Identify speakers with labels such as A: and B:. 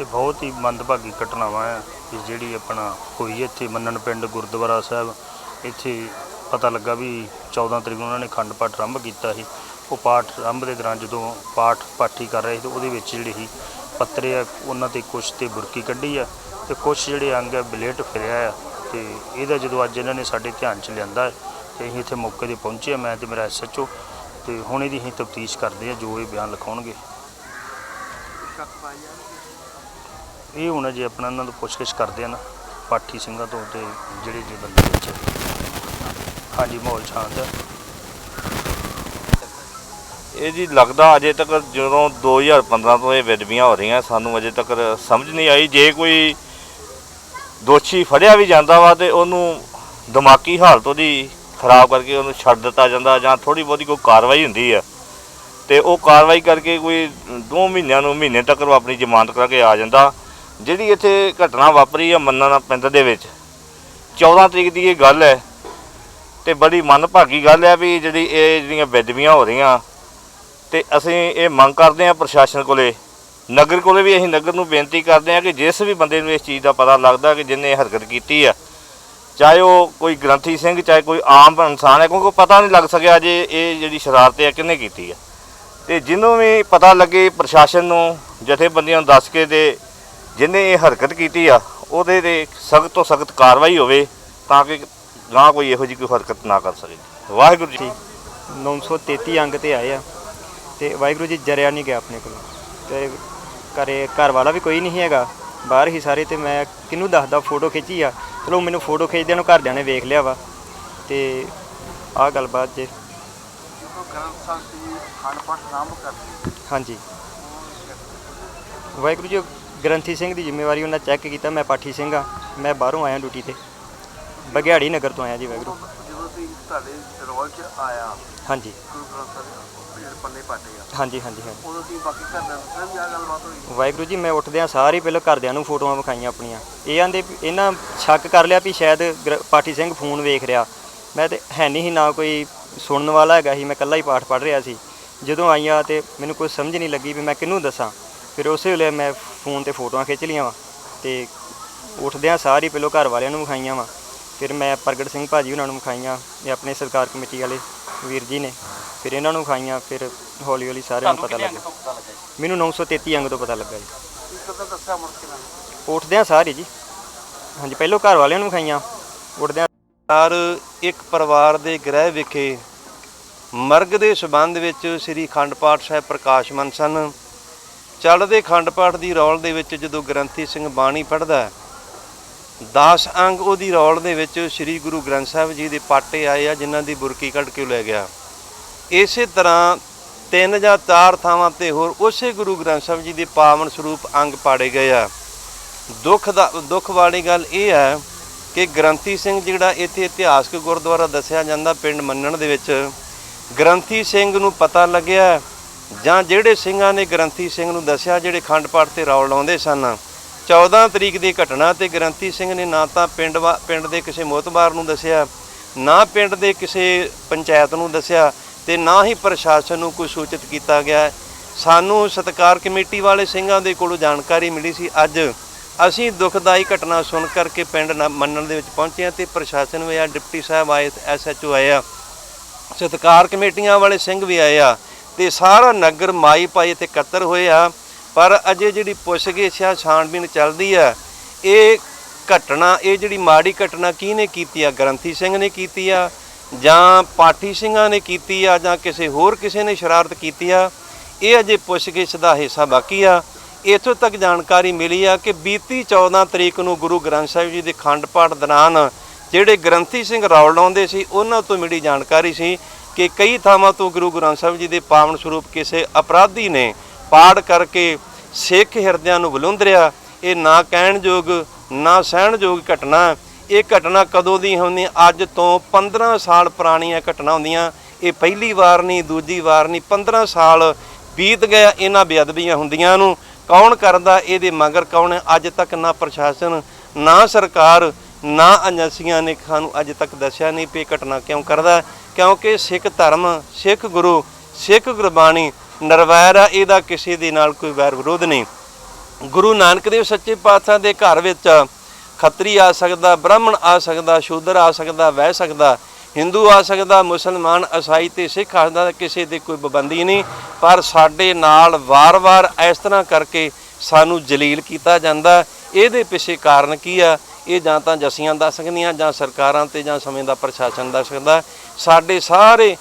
A: ਇਹ ਬਹੁਤ ਹੀ ਮੰਦਭਾਗੀ ਘਟਨਾਵਾਂ ਆ ਕਿ ਜਿਹੜੀ ਆਪਣਾ ਹੋਈ ਇੱਥੇ ਮੰਨਣ ਪਿੰਡ ਗੁਰਦੁਆਰਾ ਸਾਹਿਬ। ਇੱਥੇ ਪਤਾ ਲੱਗਾ ਵੀ 14 ਤਰੀਕ ਨੂੰ ਉਹਨਾਂ ਨੇ ਖੰਡ ਪਾਠ ਆਰੰਭ ਕੀਤਾ ਸੀ। ਉਹ ਪਾਠ ਆਰੰਭ ਦੇ ਦੌਰਾਨ ਜਦੋਂ ਪਾਠ ਪਾਠੀ ਕਰ ਰਹੇ ਸੀ ਤੇ ਉਹਦੇ ਵਿੱਚ ਜਿਹੜੇ ਸੀ ਪੱਤਰੇ ਆ ਉਹਨਾਂ ਤੇ ਕੁਛ ਤੇ ਬੁਰਕੀ ਕੱਢੀ ਆ ਤੇ ਕੁਛ ਜਿਹੜੇ ਅੰਗ ਆ ਬਲੇਟ ਫਿਰਿਆ ਆ ਤੇ ਇਹਦਾ ਜਦੋਂ ਅੱਜ ਇਹਨਾਂ ਨੇ ਸਾਡੇ ਧਿਆਨ ਚ ਲਿਆਂਦਾ ਹੈ, ਤੇ ਅਸੀਂ ਇੱਥੇ ਮੌਕੇ ਤੇ ਪਹੁੰਚੇ ਮੈਂ ਤੇ ਮੇਰਾ ਐਸਐਚਓ ਤੇ ਹੁਣ ਇਹਦੀ ਅਸੀਂ ਤਫਤੀਸ਼ ਕਰਦੇ ਆ ਜੋ ਇਹ ਬਿਆਨ ਲਿਖਾਉਣਗੇ। ਇਹ ਹੁਣ ਜੇ ਆਪਣਾ ਇਹਨਾਂ ਤੋਂ ਪੁੱਛਗਿੱਛ ਕਰਦੇ ਆ ਨਾ ਪਾਠੀ ਸਿੰਘਾਂ ਤੋਂ ਤੇ ਜਿਹੜੇ ਜੇ ਬੰਦੇ ਵਿੱਚ ਹਾਂਜੀ ਮਾਹੌਲ ਸ਼ਾਂਤ ਹੈ
B: ਇਹ ਜੀ ਲੱਗਦਾ ਅਜੇ ਤੱਕ ਜਦੋਂ 2015 ਤੋਂ ਇਹ ਵਿਦਵੀਆਂ ਹੋ ਰਹੀਆਂ ਸਾਨੂੰ ਅਜੇ ਤੱਕ ਸਮਝ ਨਹੀਂ ਆਈ। ਜੇ ਕੋਈ ਦੋਸ਼ੀ ਫੜਿਆ ਵੀ ਜਾਂਦਾ ਵਾ ਤੇ ਉਹਨੂੰ ਦਿਮਾਗੀ ਹਾਲਤ ਉਹਦੀ ਖਰਾਬ ਕਰਕੇ ਉਹਨੂੰ ਛੱਡ ਦਿੱਤਾ ਜਾਂਦਾ ਜਾਂ ਥੋੜੀ ਬਹੁਤੀ ਕੋਈ ਕਾਰਵਾਈ ਹੁੰਦੀ ਆ। ਤੇ ਉਹ ਕਾਰਵਾਈ ਕਰਕੇ ਕੋਈ 2 ਮਹੀਨਿਆਂ ਨੂੰ ਮਹੀਨੇ ਤੱਕ ਉਹ ਆਪਣੀ ਜ਼ਮਾਨਤ ਕਰਾ ਕੇ ਆ ਜਾਂਦਾ। ਜਿਹੜੀ ਇੱਥੇ ਘਟਨਾ ਵਾਪਰੀ ਆ ਮੰਨਣਾ ਪਿੰਡ ਦੇ ਵਿੱਚ 14 ਤਰੀਕ ਦੀ ਇਹ ਗੱਲ ਹੈ ਤੇ ਬੜੀ ਮੰਦਭਾਗੀ ਗੱਲ ਹੈ ਵੀ ਜਿਹੜੀ ਇਹ ਜਿਹੜੀਆਂ ਬੇਦਬੀਆਂ ਹੋ ਰਹੀਆਂ ਤੇ ਅਸੀਂ ਇਹ ਮੰਗ ਕਰਦੇ ਹਾਂ ਪ੍ਰਸ਼ਾਸਨ ਕੋਲੇ, ਨਗਰ ਕੋਲੇ ਵੀ ਅਸੀਂ ਨਗਰ ਨੂੰ ਬੇਨਤੀ ਕਰਦੇ ਹਾਂ ਕਿ ਜਿਸ ਵੀ ਬੰਦੇ ਨੂੰ ਇਸ ਚੀਜ਼ ਦਾ ਪਤਾ ਲੱਗਦਾ ਕਿ ਜਿਹਨੇ ਇਹ ਹਰਕਤ ਕੀਤੀ ਆ, ਚਾਹੇ ਉਹ ਕੋਈ ਗ੍ਰੰਥੀ ਸਿੰਘ, ਚਾਹੇ ਕੋਈ ਆਮ ਇਨਸਾਨ ਹੈ, ਕਿਉਂਕਿ ਪਤਾ ਨਹੀਂ ਲੱਗ ਸਕਿਆ ਜੇ ਇਹ ਜਿਹੜੀ ਸ਼ਰਾਰਤ ਹੈ ਕਿਹਨੇ ਕੀਤੀ ਆ। ਤੇ ਜਿਹਨੂੰ ਵੀ ਪਤਾ ਲੱਗੇ ਪ੍ਰਸ਼ਾਸਨ ਨੂੰ, ਜਥੇਬੰਦੀਆਂ ਨੂੰ ਦੱਸ ਕੇ ਤੇ ਜਿਹਨੇ ਇਹ ਹਰਕਤ ਕੀਤੀ ਆ, ਉਹਦੇ ਤੇ ਸਖਤ ਤੋਂ ਸਖਤ ਕਾਰਵਾਈ ਹੋਵੇ ਤਾਂ ਕਿ ਗਾਂ ਕੋਈ ਇਹੋ ਜਿਹੀ ਕੋਈ ਹਰਕਤ ਨਾ ਕਰ ਸਕੇ। ਵਾਹਿਗੁਰੂ ਜੀ
C: 933 ਅੰਗ ਤੇ ਆਏ ਆ ਤੇ ਵਾਹਿਗੁਰੂ ਜੀ ਜਰਿਆ ਨਹੀਂ ਗਿਆ ਆਪਣੇ ਕੋਲ। ਤੇ ਘਰੇ ਘਰ ਵਾਲਾ ਵੀ ਕੋਈ ਨਹੀਂ ਹੈਗਾ। ਬਾਹਰ ਹੀ ਸਾਰੇ ਤੇ ਮੈਂ ਕਿਹਨੂੰ ਦੱਸਦਾ, ਫੋਟੋ ਖਿੱਚੀ ਆ। ਚਲੋ ਮੈਨੂੰ ਫੋਟੋ ਖਿੱਚਦਿਆਂ ਨੂੰ ਘਰਦਿਆਂ ਨੇ ਵੇਖ ਲਿਆ ਵਾ। ਤੇ ਆਹ ਗੱਲਬਾਤ ਜੇ ਹਾਂਜੀ। ਵਾਹਿਗੁਰੂ ਜੀ ਗ੍ਰੰਥੀ ਸਿੰਘ ਦੀ ਜ਼ਿੰਮੇਵਾਰੀ ਉਹਨਾਂ ਚੈੱਕ ਕੀਤਾ ਮੈਂ ਪਾਠੀ ਸਿੰਘ ਆ ਮੈਂ ਬਾਹਰੋਂ ਆਇਆ ਡਿਊਟੀ ਤੇ। ਬਗਿਆੜੀ ਨਗਰ ਤੋਂ ਆਇਆ ਜੀ ਵਾਹਿਗੁਰੂ।
D: ਜਦੋਂ ਤੁਸੀਂ ਤੁਹਾਡੇ ਰੋਲ 'ਚ ਆਇਆ
C: ਹਾਂਜੀ।
D: ਗੁਰੂ ਗ੍ਰੰਥ ਸਾਹਿਬ ਦੇ ਜਿਹੜੇ ਪੰਨੇ ਪਾਟੇ ਆ
C: ਹਾਂਜੀ ਹਾਂਜੀ ਹਾਂਜੀ।
D: ਉਦੋਂ ਤੁਸੀਂ ਬਾਕੀ ਘਰ ਦਾ ਦੱਸਿਆ ਵੀ ਆ ਗੱਲਬਾਤ ਹੋਈ।
C: ਵਾਹਿਗੁਰੂ ਜੀ ਮੈਂ ਉੱਠਦਿਆਂ ਸਾਰ ਹੀ ਪਹਿਲਾਂ ਘਰਦਿਆਂ ਨੂੰ ਫੋਟੋਆਂ ਵਿਖਾਈਆਂ ਆਪਣੀਆਂ। ਇਹ ਆਂਦੇ ਵੀ ਇਹਨਾਂ ਸ਼ੱਕ ਕਰ ਲਿਆ ਵੀ ਸ਼ਾਇਦ ਗ੍ਰ- ਪਾਠੀ ਸਿੰਘ ਫੋਨ ਵੇਖ ਰਿਹਾ। ਮੈਂ ਤੇ ਹੈ ਨਹੀਂ ਸੀ ਨਾ ਕੋਈ ਸੁਣਨ ਵਾਲਾ ਹੈਗਾ ਸੀ ਮੈਂ ਇਕੱਲਾ ਹੀ ਪਾਠ ਪੜ੍ਹ ਰਿਹਾ ਸੀ। ਜਦੋਂ ਆਈਆਂ ਤੇ ਮੈਨੂੰ ਕੋਈ ਸਮਝ ਨਹੀਂ ਲੱਗੀ ਵੀ ਮੈਂ ਕਿਹਨੂੰ ਦੱਸਾਂ। ਫਿਰ ਉਸੇ ਵੇਲੇ ਮੈਂ ਫੋਨ ਤੇ ਫੋਟੋਆਂ ਖਿੱਚ ਲਈਆਂ ਵਾ ਤੇ ਉੱਠਦਿਆਂ ਸਾਰ ਪਹਿਲਾਂ ਘਰ ਵਾਲਿਆਂ ਨੂੰ ਵਿਖਾਈਆਂ ਵਾ। ਫਿਰ ਮੈਂ ਪ੍ਰਗਟ ਸਿੰਘ ਭਾਜੀ ਉਹਨਾਂ ਨੂੰ ਵਿਖਾਈਆਂ ਇਹ ਆਪਣੇ ਸਰਕਾਰ ਕਮੇਟੀ ਵਾਲੇ ਵੀਰ ਜੀ ਨੇ ਫਿਰ ਇਹਨਾਂ ਨੂੰ ਵਿਖਾਈਆਂ ਫਿਰ ਹੌਲੀ ਹੌਲੀ ਸਾਰਿਆਂ ਨੂੰ ਪਤਾ ਲੱਗਾ ਮੈਨੂੰ 933 ਅੰਗ ਤੋਂ ਪਤਾ ਲੱਗਾ ਜੀ। ਉੱਠਦਿਆਂ ਸਾਰ ਜੀ। ਹਾਂਜੀ ਪਹਿਲਾਂ ਘਰ ਵਾਲਿਆਂ ਨੂੰ ਵਿਖਾਈਆਂ ਉੱਠਦਿਆਂ
E: ਪਰ ਇੱਕ ਪਰਿਵਾਰ ਦੇ ਗ੍ਰਹਿ ਵਿਖੇ ਮਰਗ ਦੇ ਸਬੰਧ ਵਿੱਚ ਸ੍ਰੀ ਖੰਡ ਪਾਠ ਸਾਹਿਬ ਪ੍ਰਕਾਸ਼ਮਨ ਸਨ। ਚੜ੍ਹਦੇ ਖੰਡ ਪਾਠ ਦੀ ਰੌਲ ਦੇ ਵਿੱਚ ਜਦੋਂ ਗ੍ਰੰਥੀ ਸਿੰਘ ਬਾਣੀ ਪੜ੍ਹਦਾ ਹੈ 10 ਅੰਗ ਉਹਦੀ ਰੌਲ ਦੇ ਵਿੱਚ ਸ੍ਰੀ ਗੁਰੂ ਗ੍ਰੰਥ ਸਾਹਿਬ ਜੀ ਦੇ ਪਾਟੇ ਆਏ ਆ, ਜਿਨ੍ਹਾਂ ਦੀ ਬੁਰਕੀ ਕੱਢ ਕੇ ਲੈ ਗਿਆ। ਇਸੇ ਤਰ੍ਹਾਂ ਤਿੰਨ ਜਾਂ ਚਾਰ ਥਾਵਾਂ ਤੇ ਹੋਰ ਉਸੇ ਗੁਰੂ ਗ੍ਰੰਥ ਸਾਹਿਬ ਜੀ ਦੇ ਪਾਵਨ ਸਰੂਪ ਅੰਗ ਪਾੜੇ ਗਏ ਆ। ਦੁੱਖ ਦਾ, ਦੁੱਖ ਵਾਲੀ ਗੱਲ ਇਹ ਹੈ ਕਿ ਗ੍ਰੰਥੀ ਸਿੰਘ ਜਿਹੜਾ ਇੱਥੇ ਇਤਿਹਾਸਕ ਗੁਰਦੁਆਰਾ ਦੱਸਿਆ ਜਾਂਦਾ ਪਿੰਡ ਮੰਨਣ ਦੇ ਵਿੱਚ, ਗ੍ਰੰਥੀ ਸਿੰਘ ਨੂੰ ਪਤਾ ਲੱਗਿਆ ਜਾਂ ਜਿਹੜੇ ਸਿੰਘਾਂ ਨੇ ਗ੍ਰੰਥੀ ਸਿੰਘ ਨੂੰ ਦੱਸਿਆ, ਜਿਹੜੇ ਖੰਡ ਪਾਠ ਤੇ ਰੌਲ ਲਾਉਂਦੇ ਸਨ। 14 ਤਰੀਕ ਦੀ ਘਟਨਾ ਤੇ ਗ੍ਰੰਥੀ ਸਿੰਘ ਨੇ ਨਾ ਤਾਂ ਪਿੰਡ ਵਾ- ਪਿੰਡ ਦੇ ਕਿਸੇ ਮੋਤਬਾਰ ਨੂੰ ਦੱਸਿਆ, ਨਾ ਪਿੰਡ ਦੇ ਕਿਸੇ ਪੰਚਾਇਤ ਨੂੰ ਦੱਸਿਆ ਤੇ ਨਾ ਹੀ ਪ੍ਰਸ਼ਾਸਨ ਨੂੰ ਕੋਈ ਸੂਚਿਤ ਕੀਤਾ ਗਿਆ। ਸਾਨੂੰ ਸਤਕਾਰ ਕਮੇਟੀ ਵਾਲੇ ਸਿੰਘਾਂ ਦੇ ਕੋਲੋਂ ਜਾਣਕਾਰੀ ਮਿਲੀ ਸੀ। ਅੱਜ ਅਸੀਂ ਦੁਖਦਾਈ ਘਟਨਾ ਸੁਣ ਕਰਕੇ ਪਿੰਡ ਨਾ- ਮੰਨਣ ਦੇ ਵਿੱਚ ਪਹੁੰਚੇ ਹਾਂ ਤੇ ਪ੍ਰਸ਼ਾਸਨ ਵੀ ਆ, ਡਿਪਟੀ ਸਾਹਿਬ ਆਏ ਐਸਐਚਓ ਆਏ ਆ, ਸਤਕਾਰ ਕਮੇਟੀਆਂ ਵਾਲੇ ਸਿੰਘ ਵੀ ਆਏ ਆ ਤੇ ਸਾਰਾ ਨਗਰ ਮਾਈ ਪਾਈ ਇੱਥੇ ਇਕੱਤਰ ਹੋਏ ਆ। ਪਰ ਅਜੇ ਜਿਹੜੀ ਪੁੱਛਗਿੱਛ ਆ ਛਾਣਬੀਨ ਚੱਲਦੀ ਆ, ਇਹ ਘਟਨਾ, ਇਹ ਜਿਹੜੀ ਮਾੜੀ ਘਟਨਾ ਕਿਹਨੇ ਕੀਤੀ ਆ? ਗ੍ਰੰਥੀ ਸਿੰਘ ਨੇ ਕੀਤੀ ਆ ਜਾਂ ਪਾਠੀ ਸਿੰਘਾਂ ਨੇ ਕੀਤੀ ਆ ਜਾਂ ਕਿਸੇ ਹੋਰ ਕਿਸੇ ਨੇ ਸ਼ਰਾਰਤ ਕੀਤੀ ਆ? ਇਹ ਅਜੇ ਪੁੱਛਗਿੱਛ ਦਾ ਹਿੱਸਾ ਬਾਕੀ ਆ। ਇੱਥੋਂ ਤੱਕ ਜਾਣਕਾਰੀ ਮਿਲੀ ਆ ਕਿ ਬੀਤੀ 14 ਤਰੀਕ ਨੂੰ ਗੁਰੂ ਗ੍ਰੰਥ ਸਾਹਿਬ ਜੀ ਦੇ ਖੰਡ ਪਾਠ ਦੌਰਾਨ ਜਿਹੜੇ ਗ੍ਰੰਥੀ ਸਿੰਘ ਰੌਲ ਲਾਉਂਦੇ ਸੀ, ਉਹਨਾਂ ਤੋਂ ਮਿਲੀ ਜਾਣਕਾਰੀ ਸੀ ਕਿ ਕਈ ਥਾਵਾਂ ਤੋਂ ਗੁਰੂ ਗ੍ਰੰਥ ਸਾਹਿਬ ਜੀ ਦੇ ਪਾਵਨ ਸਰੂਪ ਕਿਸੇ ਅਪਰਾਧੀ ਨੇ ਪਾੜ ਕਰਕੇ ਸਿੱਖ ਹਿਰਦਿਆਂ ਨੂੰ ਬਲੁੰਦਰਿਆ ਇਹ ਨਾ ਕਹਿਣਯੋਗ, ਨਾ ਸਹਿਣਯੋਗ ਘਟਨਾ ਇਹ ਘਟਨਾ ਕਦੋਂ ਦੀ ਹੁੰਦੀ ਅੱਜ ਤੋਂ 15 ਸਾਲ ਪੁਰਾਣੀਆਂ ਘਟਨਾ ਹੁੰਦੀਆਂ। ਇਹ ਪਹਿਲੀ ਵਾਰ ਨਹੀਂ, ਦੂਜੀ ਵਾਰ ਨਹੀਂ 15 ਸਾਲ ਬੀਤ ਗਿਆ ਇਹਨਾਂ ਬੇਅਦਬੀਆਂ ਹੁੰਦੀਆਂ ਨੂੰ ਕੌਣ ਕਰਦਾ ਇਹਦੇ ਮਗਰ ਕੌਣ ਹੈ? ਅੱਜ ਤੱਕ ਨਾ ਪ੍ਰਸ਼ਾਸਨ, ਨਾ ਸਰਕਾਰ, ਨਾ ਏਜੰਸੀਆਂ ਨੇ ਸਾਨੂੰ ਅੱਜ ਤੱਕ ਦੱਸਿਆ ਨਹੀਂ ਵੀ ਇਹ ਘਟਨਾ ਕਿਉਂ ਕਰਦਾ ਕਿਉਂਕਿ ਸਿੱਖ ਧਰਮ, ਸਿੱਖ ਗੁਰੂ, ਸਿੱਖ ਗੁਰਬਾਣੀ ਨਿਰਵੈਰ ਆ, ਇਹਦਾ ਕਿਸੇ ਦੇ ਨਾਲ ਕੋਈ ਵੈਰ ਵਿਰੋਧ ਨਹੀਂ। ਗੁਰੂ ਨਾਨਕ ਦੇਵ ਸੱਚੇ ਪਾਤਸ਼ਾਹ ਦੇ ਘਰ ਵਿੱਚ ਖੱਤਰੀ ਆ ਸਕਦਾ, ਬ੍ਰਾਹਮਣ ਆ ਸਕਦਾ, ਸ਼ੂਦਰ ਆ ਸਕਦਾ, ਵਹਿ ਸਕਦਾ ਹਿੰਦੂ ਆ ਸਕਦਾ, ਮੁਸਲਮਾਨ, ਈਸਾਈ ਤੇ ਸਿੱਖ ਆ ਸਕਦਾ, ਕਿਸੇ ਦੀ ਕੋਈ ਪਾਬੰਦੀ ਨਹੀਂ। ਪਰ ਸਾਡੇ ਨਾਲ ਵਾਰ-ਵਾਰ ਇਸ ਤਰ੍ਹਾਂ ਕਰਕੇ ਸਾਨੂੰ ਜਲੀਲ ਕੀਤਾ ਜਾਂਦਾ। ਇਹਦੇ ਪਿੱਛੇ ਕਾਰਨ ਕੀ ਆ? ਇਹ ਜਾਂ ਤਾਂ ਜਸੀਆਂ ਦੱਸ ਸਕਦੀਆਂ ਜਾਂ ਸਰਕਾਰਾਂ ਤੇ ਜਾਂ ਸਮੇਂ ਦਾ ਪ੍ਰਸ਼ਾਸਨ ਦੱਸ ਸਕਦਾ। ਸਾਡੇ ਸਾਰੇ